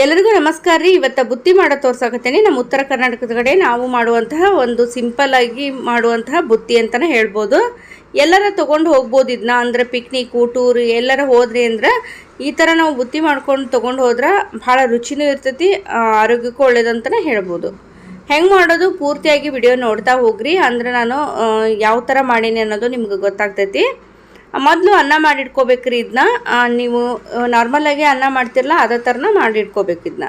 ಎಲ್ಲರಿಗೂ ನಮಸ್ಕಾರ ರೀ. ಇವತ್ತು ಬುತ್ತಿ ಮಾಡೋ ತೋರ್ಸಾಕತ್ತೇನೆ. ನಮ್ಮ ಉತ್ತರ ಕರ್ನಾಟಕದ ಕಡೆ ನಾವು ಮಾಡುವಂತಹ ಒಂದು ಸಿಂಪಲ್ ಆಗಿ ಮಾಡುವಂತಹ ಬುತ್ತಿ ಅಂತಲೇ ಹೇಳ್ಬೋದು. ಎಲ್ಲರ ತೊಗೊಂಡು ಹೋಗ್ಬೋದು ಇದನ್ನ ಅಂದರೆ ಪಿಕ್ನಿಕ್ ಟೂರ್ ಎಲ್ಲರ ಹೋದ್ರಿ ಅಂದ್ರೆ ಈ ಥರ ನಾವು ಬುತ್ತಿ ಮಾಡ್ಕೊಂಡು ತೊಗೊಂಡು ಹೋದ್ರೆ ಭಾಳ ರುಚಿನೂ ಇರ್ತೈತಿ ಆರೋಗ್ಯಕ್ಕೂ ಒಳ್ಳೇದಂತಲೇ ಹೇಳ್ಬೋದು. ಹೆಂಗೆ ಮಾಡೋದು? ಪೂರ್ತಿಯಾಗಿ ವಿಡಿಯೋ ನೋಡ್ತಾ ಹೋಗ್ರಿ. ಅಂದ್ರೆ ನಾನು ಯಾವ ಥರ ಮಾಡೀನಿ ಅನ್ನೋದು ನಿಮ್ಗೆ ಗೊತ್ತಾಗ್ತೈತಿ. ಮೊದಲು ಅನ್ನ ಮಾಡಿಟ್ಕೋಬೇಕ್ರಿ ಇದನ್ನ ನೀವು ನಾರ್ಮಲಾಗಿ ಅನ್ನ ಮಾಡ್ತಿರಲ್ಲ ಅದೇ ಥರನ ಮಾಡಿಟ್ಕೋಬೇಕು ಇದನ್ನ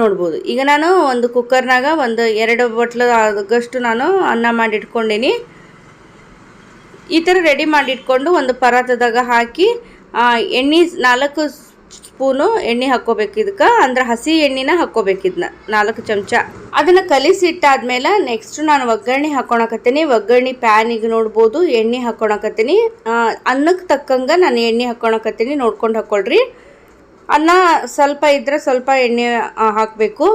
ನೋಡ್ಬೋದು. ಈಗ ನಾನು ಒಂದು ಕುಕ್ಕರ್ನಾಗ ಒಂದು ಎರಡು ಬಟ್ಲು ಆದಷ್ಟು ನಾನು ಅನ್ನ ಮಾಡಿಟ್ಕೊಂಡೀನಿ. ಈ ಥರ ರೆಡಿ ಮಾಡಿಟ್ಕೊಂಡು ಒಂದು ಪರಾತದಾಗ ಹಾಕಿ ಎಣ್ಣೆ ನಾಲ್ಕು ಸ್ಪೂನು ಎಣ್ಣೆ ಹಾಕೋಬೇಕು ಇದಕ್ಕೆ. ಅಂದ್ರೆ ಹಸಿ ಎಣ್ಣೆನ ಹಾಕೋಬೇಕು ಇದನ್ನ. ನಾಲ್ಕು ಚಮಚ. ಅದನ್ನು ಕಲಿಸಿಟ್ಟಾದ್ಮೇಲೆ ನೆಕ್ಸ್ಟ್ ನಾನು ಒಗ್ಗರಣೆ ಹಾಕೊಳಕತ್ತೀನಿ. ಒಗ್ಗರಣೆ ಪ್ಯಾನಿಗೆ ನೋಡ್ಬೋದು, ಎಣ್ಣೆ ಹಾಕೊಳಕತ್ತೀನಿ. ಅನ್ನಕ್ಕೆ ತಕ್ಕಂಗೆ ನಾನು ಎಣ್ಣೆ ಹಾಕೊಳಕತ್ತೀನಿ. ನೋಡ್ಕೊಂಡು ಹಾಕೊಳ್ರಿ. ಅನ್ನ ಸ್ವಲ್ಪ ಇದ್ರೆ ಸ್ವಲ್ಪ ಎಣ್ಣೆ ಹಾಕಬೇಕು.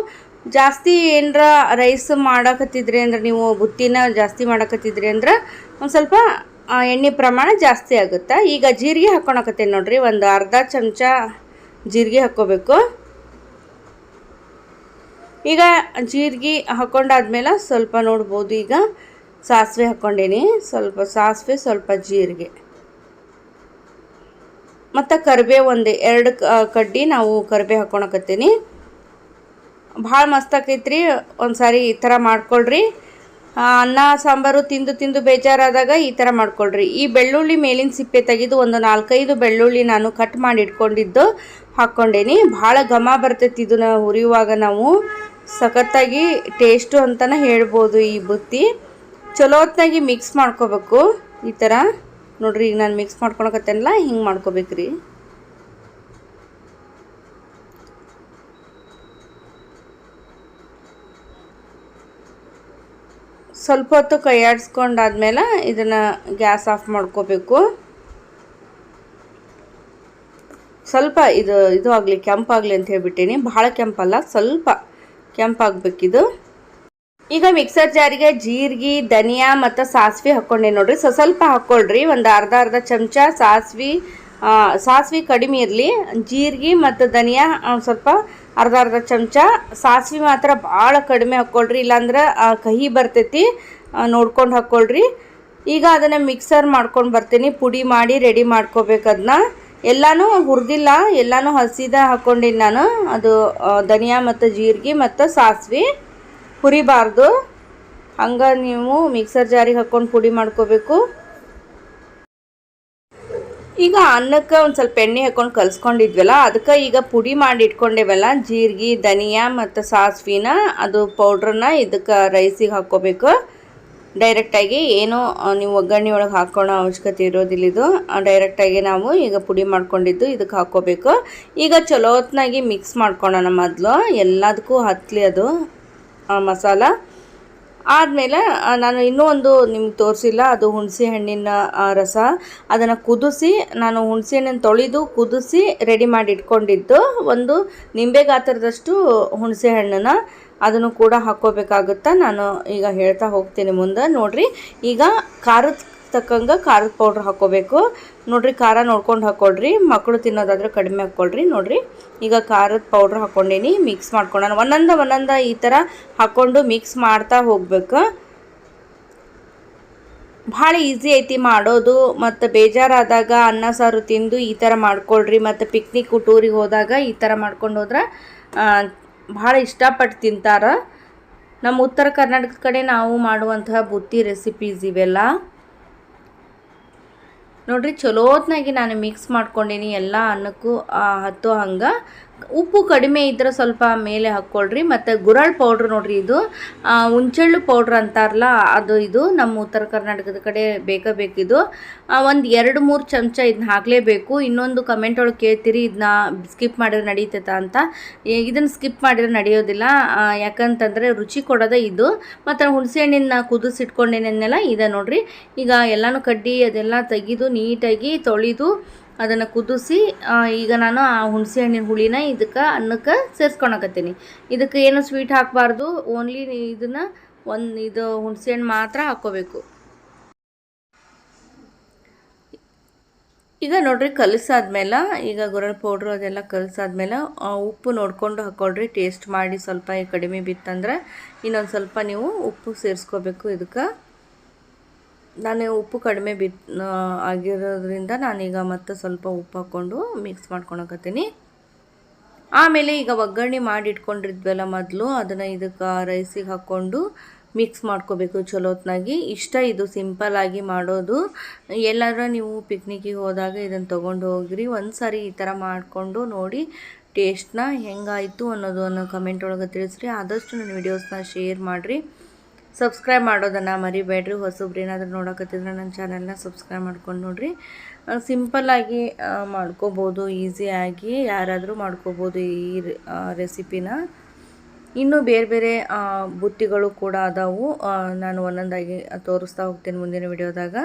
ಜಾಸ್ತಿ ಏನರ ರೈಸ್ ಮಾಡಕತ್ತಿದ್ರಿ ಅಂದ್ರೆ ನೀವು ಬುತ್ತಿನ ಜಾಸ್ತಿ ಮಾಡಕತ್ತಿದ್ರಿ ಅಂದ್ರೆ ಒಂದು ಸ್ವಲ್ಪ ಎಣ್ಣೆ ಪ್ರಮಾಣ ಜಾಸ್ತಿ ಆಗುತ್ತೆ? ಈಗ ಜೀರಿಗೆ ಹಾಕ್ಕೊಳಕತ್ತೀನಿ ನೋಡ್ರಿ. ಒಂದು ಅರ್ಧ ಚಮಚ ಜೀರಿಗೆ ಹಾಕ್ಕೋಬೇಕು. ಈಗ ಜೀರಿಗೆ ಹಾಕ್ಕೊಂಡಾದ್ಮೇಲೆ ಸ್ವಲ್ಪ ನೋಡ್ಬೋದು ಈಗ ಸಾಸಿವೆ ಹಾಕ್ಕೊಂಡೀನಿ. ಸ್ವಲ್ಪ ಸಾಸಿವೆ, ಸ್ವಲ್ಪ ಜೀರಿಗೆ. ಮತ್ತು ಕರಿಬೇವು ಒಂದು, ಎರಡು ಕಡ್ಡಿ ನಾವು ಕರಿಬೇವು ಹಾಕ್ಕೊಳಕತ್ತೀನಿ ಭಾಳ ಮಸ್ತ್ ಆಕೈತ್ರಿ. ಒಂದು ಸಾರಿ ಈ ಥರ ಮಾಡ್ಕೊಳ್ರಿ. ಅನ್ನ, ಸಾಂಬಾರು ತಿಂದು ತಿಂದು ಬೇಜಾರಾದಾಗ ಈ ಥರ ಮಾಡ್ಕೊಳ್ರಿ. ಈ ಬೆಳ್ಳುಳ್ಳಿ ಮೇಲಿನ ಸಿಪ್ಪೆ ತೆಗೆದು ಒಂದು ನಾಲ್ಕೈದು ಬೆಳ್ಳುಳ್ಳಿ ನಾನು ಕಟ್ ಮಾಡಿ ಇಟ್ಕೊಂಡಿದ್ದು ಹಾಕ್ಕೊಂಡೇನಿ. ಭಾಳ ಘಮ ಬರ್ತೈತಿ ಇದನ್ನ ಹುರಿಯುವಾಗ ನಾವು. ಸಖತ್ತಾಗಿ ಟೇಸ್ಟು ಅಂತಲೇ ಹೇಳ್ಬೋದು ಈ ಬುತ್ತಿ. ಚಲೋ ಹೊತ್ನಾಗಿ ಮಿಕ್ಸ್ ಮಾಡ್ಕೋಬೇಕು. ಈ ಥರ ನೋಡ್ರಿ, ಈಗ ನಾನು ಮಿಕ್ಸ್ ಮಾಡ್ಕೊಳಕತ್ತೇನಲ್ಲ, ಹಿಂಗೆ ಮಾಡ್ಕೋಬೇಕ್ರಿ. ಸ್ವಲ್ಪ ಹೊತ್ತು ಕೈಯಾಡಿಸ್ಕೊಂಡಾದ್ಮೇಲೆ ಇದನ್ನು ಗ್ಯಾಸ್ ಆಫ್ ಮಾಡ್ಕೋಬೇಕು. ಸ್ವಲ್ಪ ಇದು ಇದು ಆಗಲಿ ಕೆಂಪಾಗಲಿ ಅಂತ ಹೇಳ್ಬಿಟ್ಟೀನಿ. ಭಾಳ ಕೆಂಪಲ್ಲ, ಸ್ವಲ್ಪ ಕೆಂಪಾಗಬೇಕಿದು ಈಗ ಮಿಕ್ಸರ್ ಜಾರಿಗೆ ಜೀರಿಗೆ, ಧನಿಯಾ ಮತ್ತು ಸಾಸಿವೆ ಹಾಕ್ಕೊಂಡೆ ನೋಡಿರಿ. ಸೊ, ಸ್ವಲ್ಪ ಹಾಕ್ಕೊಳ್ರಿ ಒಂದು ಅರ್ಧ ಅರ್ಧ ಚಮಚ ಸಾಸಿವೆ ಸಾಸಿವೆ ಕಡಿಮೆ ಇರಲಿ. ಜೀರಿಗೆ ಮತ್ತು ಧನಿಯಾ ಸ್ವಲ್ಪ ಅರ್ಧ ಅರ್ಧ ಚಮಚ. ಸಾಸಿವೆ ಮಾತ್ರ ಭಾಳ ಕಡಿಮೆ ಹಾಕ್ಕೊಳ್ರಿ ಇಲ್ಲಾಂದ್ರೆ ಕಹಿ ಬರ್ತೈತಿ ನೋಡ್ಕೊಂಡು ಹಾಕ್ಕೊಳ್ರಿ ಈಗ ಅದನ್ನು ಮಿಕ್ಸರ್ ಮಾಡ್ಕೊಂಡು ಬರ್ತೀನಿ. ಪುಡಿ ಮಾಡಿ ರೆಡಿ ಮಾಡ್ಕೋಬೇಕು ಅದನ್ನ ಎಲ್ಲನೂ ಹುರಿದಿಲ್ಲ, ಎಲ್ಲನೂ ಹಸಿದ ಹಾಕ್ಕೊಂಡಿನಿ ನಾನು. ಅದು ಧನಿಯಾ ಮತ್ತು ಜೀರಿಗೆ ಮತ್ತು ಸಾಸಿವೆ. ಹುರಿಬಾರ್ದು. ಹಂಗೆ ನೀವು ಮಿಕ್ಸರ್ ಜಾರಿಗೆ ಹಾಕ್ಕೊಂಡು ಪುಡಿ ಮಾಡ್ಕೋಬೇಕು. ಈಗ ಅನ್ನಕ್ಕೆ ಒಂದು ಸ್ವಲ್ಪ ಎಣ್ಣೆ ಹಾಕ್ಕೊಂಡು ಕಲ್ಸ್ಕೊಂಡಿದ್ವಲ್ಲ, ಅದಕ್ಕೆ ಈಗ ಪುಡಿ ಮಾಡಿ ಇಟ್ಕೊಂಡೇವಲ್ಲ, ಜೀರಿಗೆ, ಧನಿಯಾ ಮತ್ತು ಸಾಸ್ವಿನ, ಅದು ಪೌಡ್ರನ್ನ ಇದಕ್ಕೆ ರೈಸಿಗೆ ಹಾಕ್ಕೋಬೇಕು. ಡೈರೆಕ್ಟಾಗಿ ಏನು ನೀವು ಒಗ್ಗರಣೆ ಒಳಗೆ ಹಾಕೋಣ ಅವಶ್ಯಕತೆ ಇರೋದಿಲ್ಲ ಇದು. ಡೈರೆಕ್ಟಾಗಿ ನಾವು ಈಗ ಪುಡಿ ಮಾಡ್ಕೊಂಡಿದ್ದು ಇದಕ್ಕೆ ಹಾಕ್ಕೋಬೇಕು. ಈಗ ಚಲೋ ಹೊತ್ನಾಗಿ ಮಿಕ್ಸ್ ಮಾಡ್ಕೊಳೋಣ ಮೊದಲು. ಎಲ್ಲದಕ್ಕೂ ಹತ್ತಲಿ ಅದು ಮಸಾಲ. ಆದಮೇಲೆ ನಾನು ಇನ್ನೂ ಒಂದು ನಿಮ್ಗೆ ತೋರಿಸಿಲ್ಲ, ಅದು ಹುಣಸೆ ಹಣ್ಣಿನ ರಸ. ಅದನ್ನು ಕುದಿಸಿ, ನಾನು ಹುಣಸೆ ಹಣ್ಣನ್ನು ತೊಳೆದು ಕುದಿಸಿ ರೆಡಿ ಮಾಡಿ ಇಟ್ಕೊಂಡಿದ್ದು, ಒಂದು ನಿಂಬೆ ಗಾತ್ರದಷ್ಟು ಹುಣಸೆ ಹಣ್ಣನ್ನು ಅದನ್ನು ಕೂಡ ಹಾಕ್ಕೋಬೇಕಾಗುತ್ತಾ ನಾನು ಈಗ ಹೇಳ್ತಾ ಹೋಗ್ತೀನಿ ಮುಂದೆ. ನೋಡಿರಿ, ಈಗ ಖಾರದ ತಕ್ಕಂಗೆ ಖಾರದ ಪೌಡ್ರ್ ಹಾಕ್ಕೋಬೇಕು ನೋಡ್ರಿ ಖಾರ ನೋಡ್ಕೊಂಡು ಹಾಕ್ಕೊಳ್ರಿ ಮಕ್ಕಳು ತಿನ್ನೋದಾದ್ರೆ ಕಡಿಮೆ ಹಾಕ್ಕೊಳ್ರಿ ನೋಡ್ರಿ. ಈಗ ಖಾರದ ಪೌಡ್ರ್ ಹಾಕ್ಕೊಂಡೀನಿ ಮಿಕ್ಸ್ ಮಾಡ್ಕೊಂಡು ಒಂದೊಂದು ಒಂದೊಂದು ಈ ಥರ ಹಾಕ್ಕೊಂಡು ಮಿಕ್ಸ್ ಮಾಡ್ತಾ ಹೋಗ್ಬೇಕು. ಭಾಳ ಈಸಿ ಐತಿ ಮಾಡೋದು. ಮತ್ತು ಬೇಜಾರಾದಾಗ ಅನ್ನ, ಸಾರು ತಿಂದು ಈ ಥರ ಮಾಡ್ಕೊಳ್ರಿ. ಮತ್ತು ಪಿಕ್ನಿಕ್ ಟೂರಿಗೆ ಹೋದಾಗ ಈ ಥರ ಮಾಡ್ಕೊಂಡು ಹೋದ್ರೆ ಭಾಳ ಇಷ್ಟಪಟ್ಟು ತಿಂತಾರೆ. ನಮ್ಮ ಉತ್ತರ ಕರ್ನಾಟಕದ ಕಡೆ ನಾವು ಮಾಡುವಂತಹ ಬುತ್ತಿ ರೆಸಿಪೀಸ್ ಇವೆಲ್ಲ. ನೋಡ್ರಿ ಚಲೋತ್ನಾಗಿ ನಾನು ಮಿಕ್ಸ್ ಮಾಡ್ಕೊಂಡೀನಿ ಎಲ್ಲ ಅನ್ನಕ್ಕೂ ಹತ್ತೋ ಹಂಗೆ ಉಪ್ಪು ಕಡಿಮೆ ಇದ್ದರೆ ಸ್ವಲ್ಪ ಮೇಲೆ ಹಾಕ್ಕೊಳ್ರಿ. ಮತ್ತು ಗುರಾಳ್ ಪೌಡ್ರ್ ನೋಡ್ರಿ ಇದು. ಹುಂಚೆಳ್ಳು ಪೌಡ್ರ್ ಅಂತಾರಲ್ಲ, ಅದು ಇದು. ನಮ್ಮ ಉತ್ತರ ಕರ್ನಾಟಕದ ಕಡೆ ಬೇಕೇ ಬೇಕಿದು ಒಂದು ಎರಡು ಮೂರು ಚಮಚ ಇದನ್ನ ಹಾಕಲೇಬೇಕು. ಇನ್ನೊಂದು ಕಮೆಂಟ್ ಒಳಗೆ ಕೇಳ್ತೀರಿ ಇದನ್ನ ಸ್ಕಿಪ್ ಮಾಡಿದ್ರೆ ನಡೀತೈತ ಅಂತ. ಇದನ್ನು ಸ್ಕಿಪ್ ಮಾಡಿದ್ರೆ ನಡೆಯೋದಿಲ್ಲ. ಯಾಕಂತಂದರೆ ರುಚಿ ಕೊಡೋದೇ ಇದು. ಮತ್ತು ಹುಣಸೆ ಹಣ್ಣಿನ ಕುದಿಸಿಟ್ಕೊಂಡೇನೆಲ್ಲ ಇದೆ ನೋಡ್ರಿ. ಈಗ ಎಲ್ಲನೂ ಕಡ್ಡಿ ಅದೆಲ್ಲ ತೆಗೆದು ನೀಟಾಗಿ ತೊಳೆದು ಅದನ್ನು ಕುದಿಸಿ ಈಗ ನಾನು ಆ ಹುಣಸೆ ಹಣ್ಣಿನ ಹುಳಿನ ಇದಕ್ಕೆ ಅನ್ನಕ್ಕೆ ಸೇರಿಸ್ಕೊಳಕತ್ತೀನಿ. ಇದಕ್ಕೆ ಏನು ಸ್ವೀಟ್ ಹಾಕಬಾರ್ದು ಓನ್ಲಿ ಇದನ್ನು ಒಂದು ಇದು ಹುಣಸೆ ಹಣ್ಣು ಮಾತ್ರ ಹಾಕ್ಕೋಬೇಕು. ಈಗ ನೋಡ್ರಿ ಕಲಸಾದ್ಮೇಲೆ, ಈಗ ಗುರಳ್ ಪೌಡ್ರು ಅದೆಲ್ಲ ಕಲಸಾದ್ಮೇಲೆ ಉಪ್ಪು ನೋಡ್ಕೊಂಡು ಹಾಕ್ಕೊಳ್ರಿ ಟೇಸ್ಟ್ ಮಾಡಿ ಸ್ವಲ್ಪ ಕಡಿಮೆ ಬಿತ್ತಂದ್ರೆ ಇನ್ನೊಂದು ಸ್ವಲ್ಪ ನೀವು ಉಪ್ಪು ಸೇರಿಸ್ಕೋಬೇಕು ಇದಕ್ಕೆ. ನಾನು ಉಪ್ಪು ಕಡಿಮೆ ಬಿ ಆಗಿರೋದ್ರಿಂದ ನಾನೀಗ ಮತ್ತೆ ಸ್ವಲ್ಪ ಉಪ್ಪು ಹಾಕ್ಕೊಂಡು ಮಿಕ್ಸ್ ಮಾಡ್ಕೊಳಕತ್ತೀನಿ. ಆಮೇಲೆ ಈಗ ಒಗ್ಗರಣೆ ಮಾಡಿ ಇಟ್ಕೊಂಡಿದ್ವಲ್ಲ ಮೊದಲು, ಅದನ್ನು ಇದಕ್ಕೆ ರೈಸಿಗೆ ಹಾಕ್ಕೊಂಡು ಮಿಕ್ಸ್ ಮಾಡ್ಕೋಬೇಕು ಚಲೋತ್ನಾಗಿ. ಇಷ್ಟ ಇದು ಸಿಂಪಲ್ ಆಗಿ ಮಾಡೋದು. ಎಲ್ಲರೂ ನೀವು ಪಿಕ್ನಿಕ್ಕಿಗೆ ಹೋದಾಗ ಇದನ್ನು ತೊಗೊಂಡು ಹೋಗ್ರಿ. ಒಂದು ಸಾರಿ ಈ ಥರ ಮಾಡಿಕೊಂಡು ನೋಡಿ ಟೇಸ್ಟ್ನ ಹೆಂಗಾಯಿತು ಅನ್ನೋದು ಅನ್ನೋ ಕಮೆಂಟ್ ಒಳಗೆ ತಿಳಿಸ್ರಿ. ಆದಷ್ಟು ನನ್ನ ವೀಡಿಯೋಸ್ನ ಶೇರ್ ಮಾಡಿರಿ. ಸಬ್ಸ್ಕ್ರೈಬ್ ಮಾಡೋದನ್ನು ಮರಿಬೇಡ್ರಿ. ಹೊಸಬ್ರು ಏನಾದರೂ ನೋಡಕತ್ತಿದ್ರೆ ನನ್ನ ಚಾನೆಲ್ನ ಸಬ್ಸ್ಕ್ರೈಬ್ ಮಾಡ್ಕೊಂಡು ನೋಡ್ರಿ. ಸಿಂಪಲ್ಲಾಗಿ ಮಾಡ್ಕೋಬೋದು ಈಸಿಯಾಗಿ ಯಾರಾದರೂ ಮಾಡ್ಕೋಬೋದು ಈ ರೆಸಿಪಿನ ಇನ್ನು ಬೇರೆ ಬೇರೆ ಬುತ್ತಿಗಳು ಕೂಡ ಅದಾವು. ನಾನು ಒಂದೊಂದಾಗಿ ತೋರಿಸ್ತಾ ಹೋಗ್ತೀನಿ ಮುಂದಿನ ವಿಡಿಯೋದಾಗ.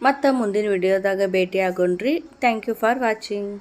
ಮತ್ತು ಮುಂದಿನ ವಿಡಿಯೋದಾಗ ಭೇಟಿ ಆಗೋಣ್ರಿ ಥ್ಯಾಂಕ್ ಯು ಫಾರ್ ವಾಚಿಂಗ್